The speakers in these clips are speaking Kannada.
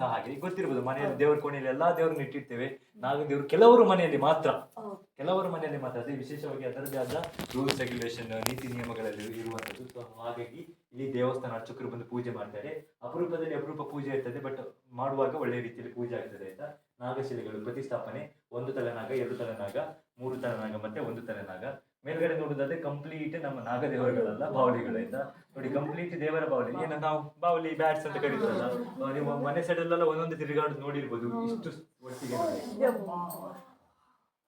ಹಾಗೆ. ಗೊತ್ತಿರ್ಬೋದು ಮನೆಯಲ್ಲಿ ದೇವ್ರ ಕೋಣೆಯಲ್ಲಿ ಎಲ್ಲಾ ದೇವರನ್ನ ಇಟ್ಟಿರ್ತೇವೆ. ನಾಗ ದೇವ್ರು ಕೆಲವರು ಮನೆಯಲ್ಲಿ ಮಾತ್ರ. ಕೆಲವರು ಮನೆಯಲ್ಲಿ ಮಾತ್ರ. ಅದೇ ವಿಶೇಷವಾಗಿ ಅದರದೇ ಆದ ರೂಲ್ಸ್ ರೆಗ್ಯುಲೇಷನ್ ನೀತಿ ನಿಯಮಗಳಲ್ಲಿ ಇರುವಂತದ್ದು ಸೊ ಹಾಗಾಗಿ ಇಲ್ಲಿ ದೇವಸ್ಥಾನ ಅರ್ಚಕರು ಬಂದು ಪೂಜೆ ಮಾಡ್ತಾರೆ. ಅಪರೂಪದಲ್ಲಿ ಅಪರೂಪ ಪೂಜೆ ಇರ್ತದೆ ಬಟ್ ಮಾಡುವಾಗ ಒಳ್ಳೆ ರೀತಿಯಲ್ಲಿ ಪೂಜೆ ಆಗ್ತದೆ ಆಯ್ತಾ? ನಾಗಶಿಲೆಗಳು, ಪ್ರತಿಷ್ಠಾಪನೆ, ಒಂದು ತಲೆನಾಗ, ಎರಡು ತಲೆನಾಗ, ಮೂರು ತಲೆನಾಗ ಮತ್ತೆ ಒಂದು ತಲೆನಾಗ. ಮೇಲ್ಗಡೆ ನೋಡುದಾದ್ರೆ ಕಂಪ್ಲೀಟ್ ನಮ್ಮ ನಾಗದೇವರುಗಳಲ್ಲ, ಬಾವಲಿಗಳಿಂದ. ನೋಡಿ ಕಂಪ್ಲೀಟ್ ದೇವರ ಬಾವಲಿ. ಏನೋ ನಾವು ಬಾವಲಿ ಬ್ಯಾಟ್ಸ್ ಅಂತ ಕರೀತಾರಲ್ಲ. ನಿಮ್ಮ ಮನೆ ಸೈಡಲ್ಲೆಲ್ಲ ಒಂದೊಂದು ತಿರುಗಾಡು ನೋಡಿರ್ಬೋದು. ಇಷ್ಟು ಒಟ್ಟಿಗೆ.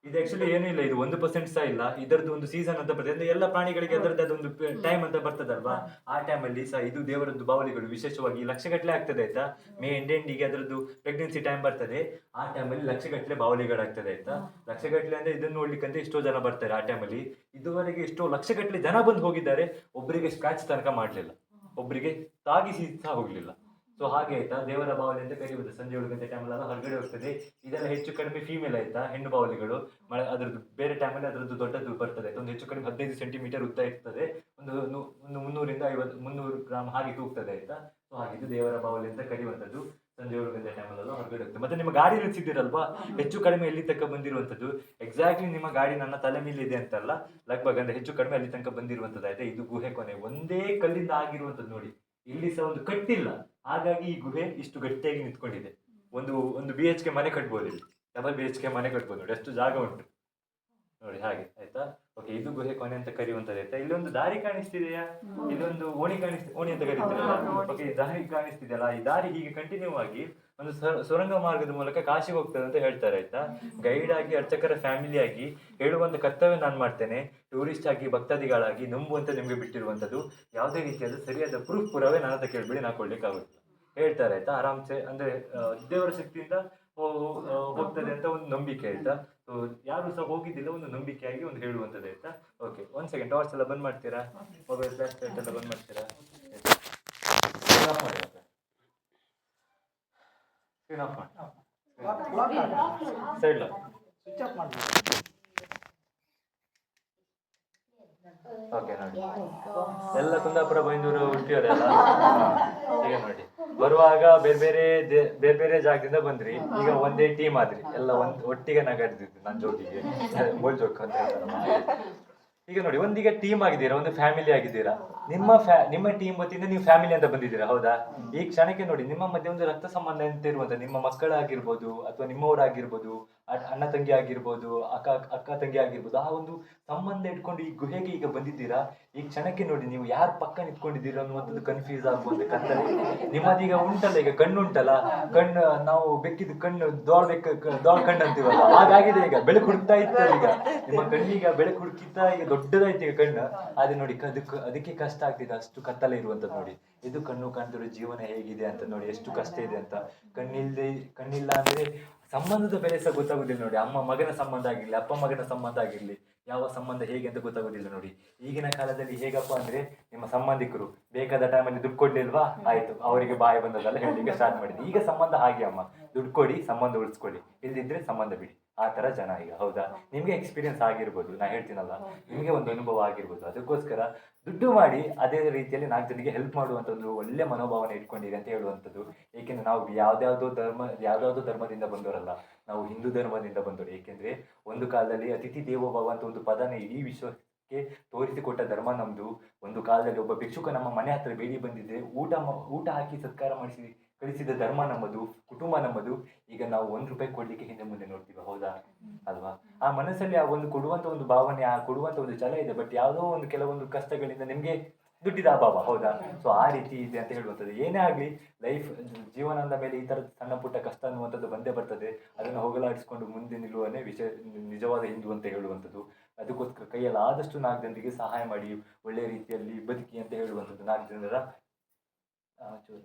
ಇದು ಆಕ್ಚುಲಿ ಏನೂ ಇಲ್ಲ ಇದು ಒಂದು ಪರ್ಸೆಂಟ್ ಸಹ ಇಲ್ಲ. ಇದರದ್ದು ಒಂದು ಸೀಸನ್ ಅಂತ ಬರ್ತದೆ. ಅಂದ್ರೆ ಎಲ್ಲ ಪ್ರಾಣಿಗಳಿಗೆ ಅದರದ್ದು ಅದೊಂದು ಟೈಮ್ ಅಂತ ಬರ್ತದಲ್ವಾ? ಆ ಟೈಮ್ ಅಲ್ಲಿ ಸಹ ಇದು ದೇವರದ್ದು ಬಾವಲಿಗಳು ವಿಶೇಷವಾಗಿ ಲಕ್ಷಗಟ್ಟಲೆ ಆಗ್ತದೆ ಆಯ್ತಾ? ಮೇ ಎಂಡ್ ಎಂಡಿಗೆ ಅದರದ್ದು ಪ್ರೆಗ್ನೆನ್ಸಿ ಟೈಮ್ ಬರ್ತದೆ. ಆ ಟೈಮಲ್ಲಿ ಲಕ್ಷಗಟ್ಟಲೆ ಬಾವಲಿಗಳಾಗ್ತದೆ ಆಯ್ತಾ? ಲಕ್ಷಗಟ್ಟಲೆ ಅಂದ್ರೆ ಇದನ್ನು ನೋಡ್ಲಿಕ್ಕೆ ಅಂತ ಎಷ್ಟೋ ಜನ ಬರ್ತಾರೆ ಆ ಟೈಮಲ್ಲಿ ಇದುವರೆಗೆ ಎಷ್ಟೋ ಲಕ್ಷಗಟ್ಟಲೆ ಜನ ಬಂದು ಹೋಗಿದ್ದಾರೆ. ಒಬ್ಬರಿಗೆ ಸ್ಕ್ರಾಚ್ ತನಕ ಮಾಡಲಿಲ್ಲ. ಒಬ್ಬರಿಗೆ ತಾಗಿಸಿ ಸಹ ಹೋಗ್ಲಿಲ್ಲ. ಸೊ ಹಾಗೆ ಆಯ್ತಾ? ದೇವರ ಬಾವಲಿ ಅಂತ ಕರಿಬಿಡುತ್ತೆ ಸಂಜೆ ಏಳು ಗಂಟೆ ಅದು ಹೊರಗಡೆ ಹೋಗ್ತದೆ. ಇದೆಲ್ಲ ಹೆಚ್ಚು ಕಡಿಮೆ ಫೀಮೇಲ್ ಆಯ್ತಾ? ಹೆಣ್ಣು ಬಾವಲಿಗಳು. ಮಳೆ, ಅದ್ರದ್ದು ಬೇರೆ ಟೈಮಲ್ಲಿ ಅದರದ್ದು ದೊಡ್ಡದು ಬರ್ತದೆ. ಒಂದು ಹೆಚ್ಚು ಕಡಿಮೆ ಹದಿನೈದು ಸೆಂಟಿಮೀಟರ್ ಉದ್ದ ಇರ್ತದೆ. ಒಂದು ಒಂದು ಮುನ್ನೂರಿಂದ ಐವತ್ತು, ಮುನ್ನೂರು ಗ್ರಾಮ್ ಹಾಗೆ ತೂಗ್ತದೆ ಆಯ್ತಾ? ಸೊ ಹಾಗೆ ಇದು ದೇವರ ಬಾವಲಿ ಅಂತ ಕರೆಯುವಂಥದ್ದು. ಸಂಜೆ ಏಳು ಗಂಟೆ ಟೈಮಲ್ಲೆಲ್ಲ ಹೊರಗಡೆ ಹೋಗ್ತದೆ. ಮತ್ತೆ ನಿಮ್ಮ ಗಾಡಿ ನಿಲ್ಸಿದ್ದೀರಲ್ವಾ ಹೆಚ್ಚು ಕಡಿಮೆ ಎಲ್ಲಿ ತನಕ ಬಂದಿರುವಂಥದ್ದು? ಎಕ್ಸಾಕ್ಟ್ಲಿ ನಿಮ್ಮ ಗಾಡಿ ನನ್ನ ತಲೆ ಮೇಲೆ ಇದೆ ಅಂತಲ್ಲ? ಲಗ್ಭಗ್ ಅಂದ್ರೆ ಹೆಚ್ಚು ಕಡಿಮೆ ಅಲ್ಲಿ ತನಕ ಬಂದಿರುವಂಥದ್ದು ಆಯ್ತಾ? ಇದು ಗುಹೆ ಕೊನೆ. ಒಂದೇ ಕಲ್ಲಿಂದ ಆಗಿರುವಂಥದ್ದು ನೋಡಿ. ಇಲ್ಲಿ ಸಹ ಒಂದು ಕಟ್ಟಿಲ್ಲ. ಹಾಗಾಗಿ ಈ ಗುಹೆ ಇಷ್ಟು ಗಟ್ಟಿಯಾಗಿ ನಿಂತ್ಕೊಂಡಿದೆ. ಒಂದು ಒಂದು ಬಿ ಎಚ್ ಕೆ ಮನೆ ಕಟ್ಬೋದು ಇಲ್ಲಿ. ಡಬಲ್ ಬಿ ಎಚ್ ಕೆ ಮನೆ ಕಟ್ಬೋದು. ನೋಡಿ ಅಷ್ಟು ಜಾಗ ಉಂಟು. ನೋಡಿ ಹಾಗೆ ಆಯ್ತಾ? ಓಕೆ ಇದು ಗುಹೆ ಕೊನೆ ಅಂತ ಕರೆಯುವಂತದ್ದು ಆಯ್ತಾ? ಇಲ್ಲೊಂದು ದಾರಿ ಕಾಣಿಸ್ತಿದೆಯಾ? ಇಲ್ಲೊಂದು ಓಣಿ ಕಾಣಿಸ್ತಿ ಓಣಿ ಅಂತ ಕರೀತಾರೆ ಓಕೆ ದಾರಿ ಕಾಣಿಸ್ತಿದೆಯಲ್ಲ? ಈ ದಾರಿ ಹೀಗೆ ಕಂಟಿನ್ಯೂ ಆಗಿ ಒಂದು ಸುರಂಗ ಮಾರ್ಗದ ಮೂಲಕ ಕಾಶಿಗೆ ಹೋಗ್ತದೆ ಅಂತ ಹೇಳ್ತಾರೆ, ಆಯ್ತಾ? ಗೈಡ್ ಆಗಿ, ಅರ್ಚಕರ ಫ್ಯಾಮಿಲಿ ಆಗಿ ಹೇಳುವಂತ ಕರ್ತವ್ಯ ನಾನು ಮಾಡ್ತೇನೆ. ಟೂರಿಸ್ಟ್ ಆಗಿ, ಭಕ್ತಾದಿಗಳಾಗಿ ನಂಬುವಂತ ನಿಮಗೆ ಬಿಟ್ಟಿರುವಂತದ್ದು, ಯಾವುದೇ ರೀತಿಯಾದ ಸರಿಯಾದ ಪ್ರೂಫ್ ಪುರಾವೆ ನಾನು ಹತ್ರ ಕೇಳ್ಬೇಡಿ ನಾ ಕೊಡ್ಲಿಕ್ಕೆ ಆಗುದಿಲ್ಲ ಹೇಳ್ತಾರೆ, ಆಯ್ತಾ? ಆರಾಮ್ಸೆ, ಅಂದ್ರೆ ದೇವರ ಶಕ್ತಿಯಿಂದ ಹೋಗ್ತದೆ ಅಂತ ಒಂದು ನಂಬಿಕೆ, ಆಯ್ತಾ? ಯಾರು ಸಹ ಹೋಗಿದ್ದಿಲ್ಲ, ಒಂದು ನಂಬಿಕೆಯಾಗಿ ಒಂದು ಹೇಳುವಂಥದ್ದು ಆಯ್ತಾ? ಓಕೆ ಒಂದ್ ಸೆಕೆಂಡ್ ಟಾರ್ಚ್ ಎಲ್ಲ ಬಂದ್ ಮಾಡ್ತೀರಾ? ಮೊಬೈಲ್ ಫ್ಲಾಶ್ ಲೈಟ್ ಎಲ್ಲ ಬಂದ್ ಮಾಡ್ತೀರಾ? ಸ್ಕ್ರೀನ್ ಆಫ್ ಮಾಡಿ. ಸ್ಕ್ರೀನ್ ಆಫ್ ಮಾಡಿ ಸೈಡ್ ಲಾಕ್ ಸ್ವಿಚ್ ಆಫ್ ಮಾಡಿ ಓಕೆ ನೋಡಿ. ಎಲ್ಲ ಕುಂದಾಪುರ ಬೈಂದೂರು ಹುಟ್ಟಿಯವರೆಲ್ಲ ಈಗ ನೋಡಿ. ಬರುವಾಗ ಬೇರೆ ಬೇರೆ ದೇ- ಬೇರೆ ಬೇರೆ ಜಾಗದಿಂದ ಬಂದ್ರಿ. ಈಗ ಒಂದೇ ಟೀಮ್ ಆದ್ರಿ. ಎಲ್ಲ ಒಂದ್ ಒಟ್ಟಿಗೆ ನಗಾಡ್ತಿದ್ವಿ ನನ್ನ ಜೋಕಿಗೆ ಬೋಲ್ ಜೋಕ್ ಅಂತ ಹೇಳ್ತಾರಲ್ಲ. ಈಗ ನೋಡಿ ಒಂದೀಗ ಟೀಮ್ ಆಗಿದ್ದೀರಾ ಒಂದು ಫ್ಯಾಮಿಲಿ ಆಗಿದ್ದೀರಾ? ನಿಮ್ಮ ಫ್ಯಾ ನಿಮ್ಮ ಟೀಮ್ ವತಿಯಿಂದ ನೀವು ಫ್ಯಾಮಿಲಿ ಅಂತ ಬಂದಿದ್ದೀರಾ ಹೌದಾ? ಈ ಕ್ಷಣಕ್ಕೆ ನೋಡಿ ನಿಮ್ಮ ಮಧ್ಯೆ ಒಂದು ರಕ್ತ ಸಂಬಂಧ ಅಂತ ಇರುವಂತ ನಿಮ್ಮ ಮಕ್ಕಳಾಗಿರ್ಬೋದು ಅಥವಾ ನಿಮ್ಮವರಾಗಿರ್ಬೋದು ಅಣ್ಣ ತಂಗಿ ಆಗಿರ್ಬೋದು ಅಕ್ಕ ಅಕ್ಕ ತಂಗಿ ಆಗಿರ್ಬೋದು ಆ ಒಂದು ಸಂಬಂಧ ಇಟ್ಕೊಂಡು ಈ ಗುಹೆಗೆ ಈಗ ಬಂದಿದ್ದೀರಾ? ಈ ಕ್ಷಣಕ್ಕೆ ನೋಡಿ ನೀವು ಯಾರ ಪಕ್ಕ ನಿಂತ್ಕೊಂಡಿದ್ದೀರಾ ಅನ್ನುವಂಥದ್ದು ಕನ್ಫ್ಯೂಸ್ ಆಗ್ಬೋದು ಕತ್ತಲೆ. ನಿಮ್ಮದೀಗ ಉಂಟಲ್ಲ ಈಗ ಕಣ್ಣು ಉಂಟಲ್ಲ ಕಣ್ಣು ನಾವು ಬೆಕ್ಕಿದ ಕಣ್ಣು ದೋಳ್ ಬೆಕ್ಕ ದೋಳ್ ಕಣ್ಣು ಅಂತೀವಲ್ಲ ಹಾಗಾಗಿದೆ ಈಗ ಬೆಳಕು ಹುಡುಕ್ತಾ ಇತ್ತು ಈಗ. ನಿಮ್ಮ ಕಣ್ಣೀಗ ಬೆಳಕು ಹುಡುಕಿತ್ತಾ ಈಗ ದೊಡ್ಡದಾಯ್ತು ಈಗ ಕಣ್ಣು. ಅದೇ ನೋಡಿ ಅದಕ್ಕೆ ಅದಕ್ಕೆ ಕಷ್ಟ ಆಗ್ತಿದೆ ಅಷ್ಟು ಕತ್ತಲೆ ಇರುವಂತದ್ದು ನೋಡಿ. ಇದು ಕಣ್ಣು ಕಾಣ್ತಿರೋ ಜೀವನ ಹೇಗಿದೆ ಅಂತ ನೋಡಿ ಎಷ್ಟು ಕಷ್ಟ ಇದೆ ಅಂತ. ಕಣ್ಣಿಲ್ದೆ ಕಣ್ಣಿಲ್ಲ ಅಂದ್ರೆ ಸಂಬಂಧದ ಬೆಲೆ ಸಹ ಗೊತ್ತಾಗುದಿಲ್ಲ ನೋಡಿ. ಅಮ್ಮ ಮಗನ ಸಂಬಂಧ ಆಗಿರ್ಲಿ ಅಪ್ಪ ಮಗನ ಸಂಬಂಧ ಆಗಿರ್ಲಿ ಯಾವ ಸಂಬಂಧ ಹೇಗೆ ಅಂತ ಗೊತ್ತಾಗೋದಿಲ್ಲ ನೋಡಿ. ಈಗಿನ ಕಾಲದಲ್ಲಿ ಹೇಗಪ್ಪ ಅಂದ್ರೆ ನಿಮ್ಮ ಸಂಬಂಧಿಕರು ಬೇಕಾದ ಟೈಮಲ್ಲಿ ದುಡ್ಡು ಕೊಡ್ಲಿಲ್ವಾ ಆಯ್ತು ಅವರಿಗೆ ಬಾಯಿ ಬಂದದಲ್ಲ ಹೇಳಲಿಕ್ಕೆ ಸ್ಟಾರ್ಟ್ ಮಾಡಿದ್ವಿ. ಈಗ ಸಂಬಂಧ ಹಾಗೆ ಅಮ್ಮ. ದುಡ್ಡು ಕೊಡಿ ಸಂಬಂಧ ಉಳಿಸ್ಕೊಳ್ಳಿ. ಇಲ್ದಿದ್ರೆ ಸಂಬಂಧ ಬಿಡಿ. ಆ ತರ ಜನ ಈಗ ಹೌದಾ? ನಿಮ್ಗೆ ಎಕ್ಸ್ಪೀರಿಯನ್ಸ್ ಆಗಿರ್ಬೋದು ನಾ ಹೇಳ್ತೀನಲ್ಲ. ನಿಮಗೆ ಒಂದು ಅನುಭವ ಆಗಿರ್ಬೋದು. ಅದಕ್ಕೋಸ್ಕರ ದುಡ್ಡು ಮಾಡಿ ಅದೇ ರೀತಿಯಲ್ಲಿ ನಾಲ್ಕು ಜನರಿಗೆ ಹೆಲ್ಪ್ ಮಾಡುವಂತ ಒಂದು ಒಳ್ಳೆ ಮನೋಭಾವನೆ ಇಟ್ಕೊಂಡಿದೆ ಅಂತ ಹೇಳುವಂಥದ್ದು. ಏಕೆಂದ್ರೆ ನಾವು ಯಾವ್ದಾವ್ದೋ ಧರ್ಮ ಯಾವ್ದಾವ್ದೋ ಧರ್ಮದಿಂದ ಬಂದವರಲ್ಲ ನಾವು ಹಿಂದೂ ಧರ್ಮದಿಂದ ಬಂದವರು. ಏಕೆಂದ್ರೆ ಒಂದು ಕಾಲದಲ್ಲಿ ಅತಿಥಿ ದೇವೋಭವ ಅಂತ ಒಂದು ಪದನೇ ಇಡೀ ವಿಶ್ವಕ್ಕೆ ತೋರಿಸಿಕೊಟ್ಟ ಧರ್ಮ ನಮ್ಮದು ಒಂದು ಕಾಲದಲ್ಲಿ ಒಬ್ಬ ಭಿಕ್ಷುಕ ನಮ್ಮ ಮನೆ ಹತ್ರ ಬೇಡಿ ಬಂದಿದ್ದೆ ಊಟ ಊಟ ಹಾಕಿ ಸತ್ಕಾರ ಮಾಡಿಸಿ, ಕಳಿಸಿದ ಧರ್ಮ ನಮ್ಮದು, ಕುಟುಂಬ ನಮ್ಮದು. ಈಗ ನಾವು ಒಂದು ರೂಪಾಯಿ ಕೊಡ್ಲಿಕ್ಕೆ ಹಿಂದೆ ಮುಂದೆ ನೋಡ್ತೀವಿ, ಹೌದಾ? ಅಲ್ವಾ? ಆ ಮನಸ್ಸಲ್ಲಿ ಆ ಒಂದು ಕೊಡುವಂತ ಒಂದು ಭಾವನೆ, ಆ ಕೊಡುವಂತ ಒಂದು ಛಲ ಇದೆ. ಬಟ್ ಯಾವುದೋ ಒಂದು ಕೆಲವೊಂದು ಕಷ್ಟಗಳಿಂದ ನಿಮ್ಗೆ ದುಡ್ಡಿದ ಅಭಾವ, ಹೌದಾ? ಸೊ ಆ ರೀತಿ ಇದೆ ಅಂತ ಹೇಳುವಂಥದ್ದು. ಏನೇ ಆಗ್ಲಿ ಲೈಫ್ ಜೀವನದ ಮೇಲೆ ಈ ತರದ ಸಣ್ಣ ಪುಟ್ಟ ಕಷ್ಟ ಅನ್ನುವಂಥದ್ದು ಬಂದೇ ಬರ್ತದೆ. ಅದನ್ನು ಹೋಗಲಾಡಿಸ್ಕೊಂಡು ಮುಂದೆ ನಿಲ್ಲುವನೇ ವಿಷಯ ನಿಜವಾದ ಹಿಂದೂ ಅಂತ ಹೇಳುವಂಥದ್ದು. ಅದಕ್ಕೋಸ್ಕರ ಕೈಯಲ್ಲಿ ಆದಷ್ಟು ನಾಲ್ಕು ಜನರಿಗೆ ಸಹಾಯ ಮಾಡಿ ಒಳ್ಳೆಯ ರೀತಿಯಲ್ಲಿ ಬದುಕಿ ಅಂತ ಹೇಳುವಂಥದ್ದು ನಾಲ್ಕು ಜನರ ಚೂರು.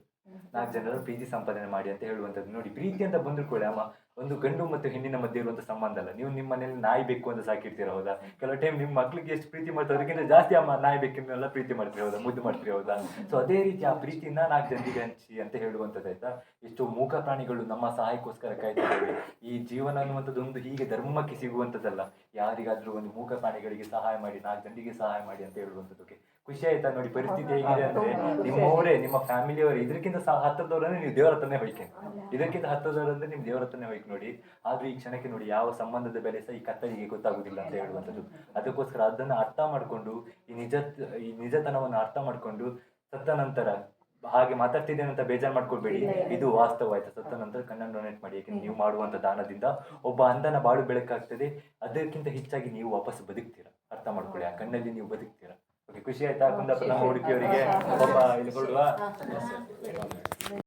ನಾಲ್ಕು ಜನರ ಪ್ರೀತಿ ಸಂಪಾದನೆ ಮಾಡಿ ಅಂತ ಹೇಳುವಂಥದ್ದು ನೋಡಿ ಪ್ರೀತಿ ಅಂತ ಬಂದ್ರು ಕೂಡ ಅಮ್ಮ ಒಂದು ಗಂಡು ಮತ್ತು ಹೆಣ್ಣಿನ ಮಧ್ಯೆ ಇರುವಂಥ ಸಂಬಂಧ ಅಲ್ಲ. ನೀವು ನಿಮ್ಮ ಮನೇಲಿ ನಾಯಿ ಬೇಕು ಅಂತ ಸಾಕಿರ್ತೀರ ಹೌದಾ? ಕೆಲವು ಟೈಮ್ ನಿಮ್ಮ ಮಕ್ಳಿಗೆ ಎಷ್ಟು ಪ್ರೀತಿ ಮಾಡ್ತಾರೆ ಅದಕ್ಕಿಂತ ಜಾಸ್ತಿ ಅಮ್ಮ ನಾಯಿ ಬೇಕಿನ್ನೆಲ್ಲ ಪ್ರೀತಿ ಮಾಡ್ತೀರಿ ಹೌದಾ? ಮುದ್ದು ಮಾಡ್ತೀರಿ ಹೌದಾ? ಸೊ ಅದೇ ರೀತಿ ಆ ಪ್ರೀತಿನ ನಾಲ್ಕು ಜನರಿಗೆ ಹಂಚಿ ಅಂತ ಹೇಳುವಂಥದ್ದು ಆಯ್ತಾ? ಎಷ್ಟು ಮೂಕ ಪ್ರಾಣಿಗಳು ನಮ್ಮ ಸಹಾಯಕ್ಕೋಸ್ಕರ ಕಾಯ್ತಾ ಇವೆ ಈ ಜೀವನ ಅನ್ನುವಂಥದ್ದು ಒಂದು ಹೀಗೆ ಧರ್ಮಕ್ಕೆ ಸಿಗುವಂಥದ್ದಲ್ಲ. ಯಾರಿಗಾದ್ರೂ ಒಂದು ಮೂಕ ಪ್ರಾಣಿಗಳಿಗೆ ಸಹಾಯ ಮಾಡಿ ನಾಲ್ಕು ಜನರಿಗೆ ಸಹಾಯ ಮಾಡಿ ಅಂತ ಹೇಳುವಂಥದ್ದಕ್ಕೆ. ಖುಷಿ ಆಯ್ತಾ ನೋಡಿ ಪರಿಸ್ಥಿತಿ ಹೇಗಿದೆ ಅಂದ್ರೆ ನಿಮ್ಮವರೇ ನಿಮ್ಮ ಫ್ಯಾಮಿಲಿಯವರೇ ಇದಕ್ಕಿಂತ ಸಹ ಅಂದ್ರೆ ನೀವು ದೇವರ ಹತ್ರನೇ ಹೋಯ್ಕೆ ಇದಕ್ಕಿಂತ ಹತ್ತದವರಂದ್ರೆ ನಿಮ್ ದೇವರ ಹತ್ರನೇ ಹೋಯ್ಕೆ ನೋಡಿ. ಆದ್ರೂ ಈ ಕ್ಷಣಕ್ಕೆ ನೋಡಿ ಯಾವ ಸಂಬಂಧದ ಬೆಲೆ ಸಹ ಈ ಕತ್ತಲಿಗೆ ಗೊತ್ತಾಗುದಿಲ್ಲ ಅಂತ ಹೇಳುವಂಥದ್ದು. ಅದಕ್ಕೋಸ್ಕರ ಅದನ್ನ ಅರ್ಥ ಮಾಡ್ಕೊಂಡು ಈ ನಿಜ ಈ ನಿಜತನವನ್ನು ಅರ್ಥ ಮಾಡ್ಕೊಂಡು ಸತ್ತ ನಂತರ ಹಾಗೆ ಮಾತಾಡ್ತಿದ್ದೇನೆ ಅಂತ ಬೇಜಾರು ಮಾಡ್ಕೊಳ್ಬೇಡಿ. ಇದು ವಾಸ್ತವ ಆಯ್ತು. ಸತ್ತ ನಂತರ ಕಣ್ಣನ್ನು ಡೊನೇಟ್ ಮಾಡಿ. ಯಾಕೆಂದ್ರೆ ನೀವು ಮಾಡುವಂತ ದಾನದಿಂದ ಒಬ್ಬ ಅಂದನ ಬಾಳು ಬೆಳಕಾಗ್ತದೆ. ಅದಕ್ಕಿಂತ ಹೆಚ್ಚಾಗಿ ನೀವು ವಾಪಸ್ ಬದುಕ್ತೀರಾ. ಅರ್ಥ ಮಾಡ್ಕೊಳ್ಳಿ. ಆ ಕಣ್ಣಲ್ಲಿ ನೀವು ಬದುಕ್ತೀರಾ. ಓಕೆ ಖುಷಿ ಆಯ್ತಾ ಕುಂದಾಪುರ ನಮ್ಮ ಹುಡುಗಿಯವರಿಗೆ. ಒಬ್ಬ ಇಲ್ಲಿ ಕೊಡುವ.